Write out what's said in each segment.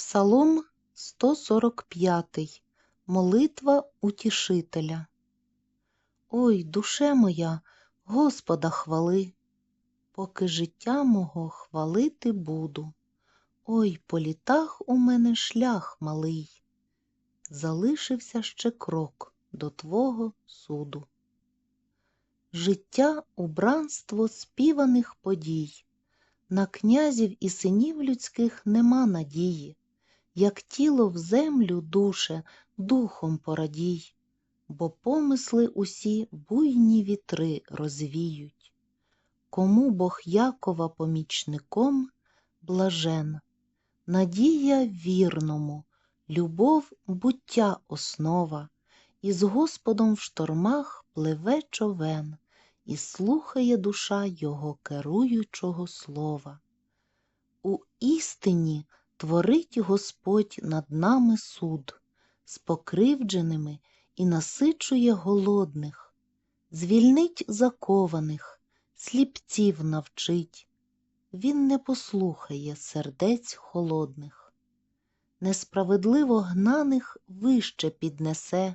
Псалом 145. Молитва Утішителя. Ой, душе моя, Господа хвали, поки життя мого хвалити буду. Ой, по літах у мене шлях малий, залишився ще крок до Твого суду. Життя убранство співаних подій, на князів і синів людських нема надії, як тіло в землю душе, духом порадій, бо помисли усі буйні вітри розвіють. Кому Бог Якова помічником блажен, надія вірному, любов буття основа, і з Господом в штормах пливе човен, і слухає душа Його керуючого слова. У істині творить Господь над нами суд, з покривдженими і насичує голодних, звільнить закованих, сліпців навчить. Він не послухає сердець холодних, несправедливо гнаних вище піднесе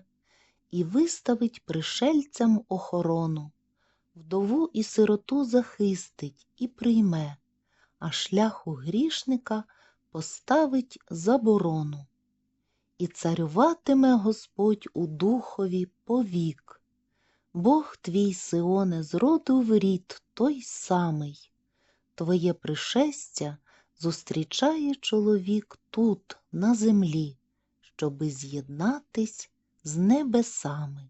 і виставить пришельцям охорону, вдову і сироту захистить і прийме, а шляху грішника поставить заборону. І царюватиме Господь у духові повік. Бог твій Сионе з роду в рід той самий. Твоє пришестя зустрічає чоловік тут, на землі, щоби з'єднатись з небесами.